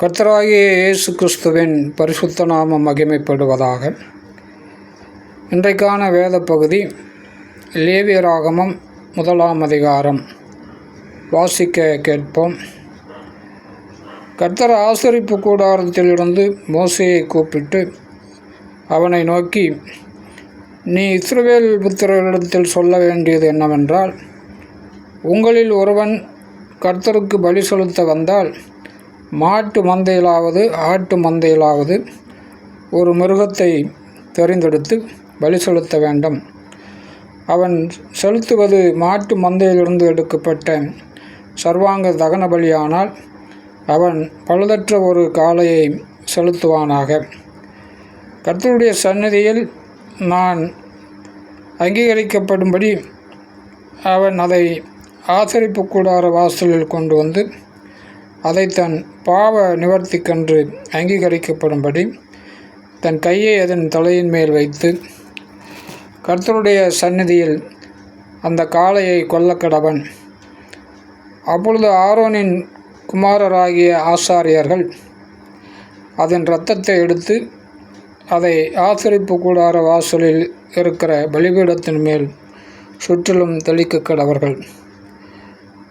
கர்த்தராகிய இயேசு கிறிஸ்துவின் பரிசுத்த நாமம் மகிமைப்படுவதாக. இன்றைக்கான வேத பகுதி லேவியராகமம் முதலாம் அதிகாரம். வாசிக்க கேட்போம். கர்த்தர் ஆசரிப்பு கூடாரத்திலிருந்து மோசையை கூப்பிட்டு அவனை நோக்கி நீ இஸ்ரவேல் புத்திரர்களிடத்தில் சொல்ல வேண்டியது என்னவென்றால் உங்களில் ஒருவன் கர்த்தருக்கு பலி செலுத்த வந்தால் மாட்டு மந்தையிலாவது ஆட்டு மந்தையிலாவது ஒரு மிருகத்தை தெரிந்தெடுத்து பலி செலுத்த வேண்டும். அவன் செலுத்துவது மாட்டு மந்தையிலிருந்து எடுக்கப்பட்ட சர்வாங்க தகன பலியானால் அவன் பழுதற்ற ஒரு காளையை செலுத்துவானாக. கர்த்தருடைய சந்நிதியில் நான் அங்கீகரிக்கப்படும்படி அவன் அதை ஆசரிப்பு கூடார வாசலில் கொண்டு வந்து அதை தன் பாவ நிவர்த்திக்கன்று அங்கீகரிக்கப்படும்படி தன் கையை அதன் தலையின் மேல் வைத்து கர்த்தருடைய சந்நிதியில் அந்த காளையை கொல்லக்கடவன் அப்பொழுது ஆரோனின் குமாரராகிய ஆசாரியர்கள் அதன் இரத்தத்தை எடுத்து அதை ஆசரிப்பு கூடார வாசலில் இருக்கிற பலிபீடத்தின் மேல் சுற்றிலும் தெளிக்க கடவர்கள்.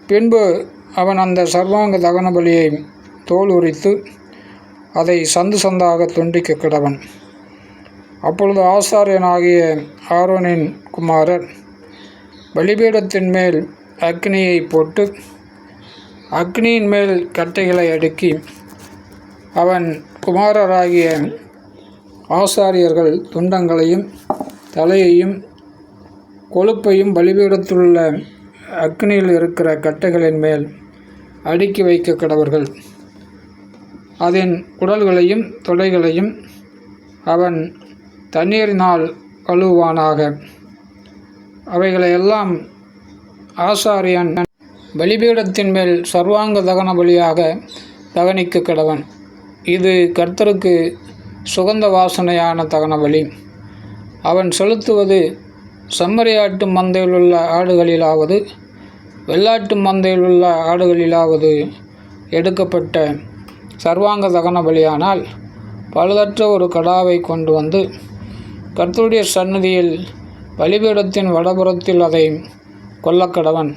பின்பு அவன் அந்த சர்வாங்க தகன பலியை தோல் உரித்து அதை சந்து சந்தாக துண்டிக்க கிடவன். அப்பொழுது ஆசாரியனாகிய ஆரோனின் குமாரர் பலிபீடத்தின் மேல் அக்னியை போட்டு அக்னியின் மேல் கட்டைகளை அடுக்கி அவன் குமாரராகிய ஆசாரியர்கள் துண்டங்களையும் தலையையும் கொழுப்பையும் பலிபீடத்திலுள்ள அக்னியில் இருக்கிற கட்டைகளின் மேல் அடுக்கி வைக்க கடவர்கள். அதன் உடல்களையும் தொடைகளையும் அவன் தண்ணீரினால் கழுவானாக அவைகளையெல்லாம் ஆசாரியன் பலிபீடத்தின் மேல் சர்வாங்க தகன பலியாக தகனிக்க கடவன். இது கர்த்தருக்கு சுகந்த வாசனையான தகன பலி. அவன் செலுத்துவது செம்மறியாட்டு மந்தையிலுள்ள ஆடுகளிலாவது வெள்ளாட்டு மந்தையில் உள்ள ஆடுகளிலாவது எடுக்கப்பட்ட சர்வாங்க தகன பலியானால் பழுதற்ற ஒரு கடாவை கொண்டு வந்து கர்த்தருடைய சன்னதியில் பலிபீடத்தின் வடபுறத்தில் அதை கொல்லக்கடவன்.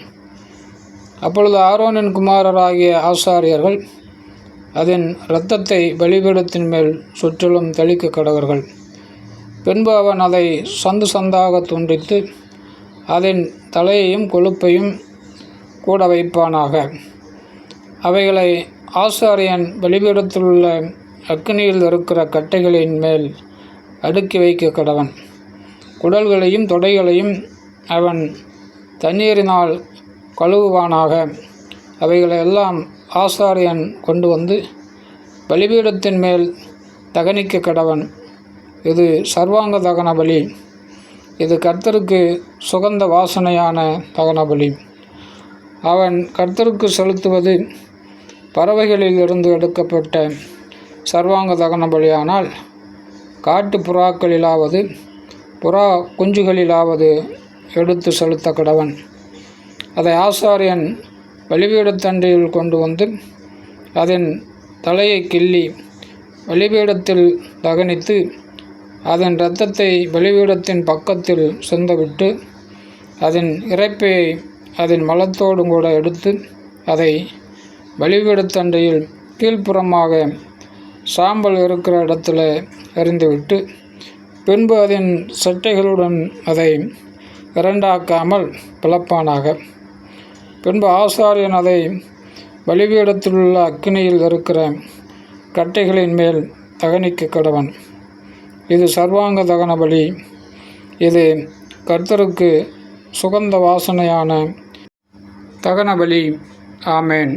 அப்பொழுது ஆரோனின் குமாரராகிய ஆசாரியர்கள் அதன் இரத்தத்தை பலிபீடத்தின் மேல் சுற்றிலும் தெளிக்க கடவர்கள். பின்பு அவன் அதை சந்து சந்தாக துண்டித்து அதன் தலையையும் கொழுப்பையும் கூட வைப்பானாக அவைகளை ஆசாரியன் பலிபீடத்தில் உள்ள அக்னியில் இருக்கிற கட்டைகளின் மேல் அடுக்கி வைக்க கடவன். குடல்களையும் தொடைகளையும் அவன் தண்ணீரினால் கழுவுவானாக. அவைகளை எல்லாம் ஆசாரியன் கொண்டு வந்து பலிபீடத்தின் மேல் தகனிக்க கடவன். இது சர்வாங்க தகன பலி இது கர்த்தருக்கு சுகந்த வாசனையான தகன பலி அவன் கர்த்தருக்கு செலுத்துவது பறவைகளில் இருந்து எடுக்கப்பட்ட சர்வாங்க தகன பலியானால் காட்டு புறாக்களிலாவது புறா குஞ்சுகளிலாவது எடுத்து செலுத்த கடவன். அதை ஆசாரியன் பலிபீடத்தண்டையில் கொண்டு வந்து அதன் தலையை கிள்ளி பலிபீடத்தில் தகனித்து அதன் இரத்தத்தை பலிபீடத்தின் பக்கத்தில் சிந்தவிட்டு அதன் இறைப்பையை அதன் மலத்தோடும் கூட எடுத்து அதை பலிபீடத்தண்டையில் கீழ்ப்புறமாக சாம்பல் இருக்கிற இடத்துல எறிந்துவிட்டு பின்பு அதன் சட்டைகளுடன் அதை இரண்டாக்காமல் பிளப்பானாக. பின்பு ஆசாரியன் அதை வழிவிடத்திலுள்ள அக்கினியில் அக்னியில் இருக்கிற கட்டைகளின் மேல் தகனிக்க கடவன். இது சர்வாங்க தகன பலி. இது கர்த்தருக்கு சுகந்த வாசனையான தகன பலி ஆமேன்.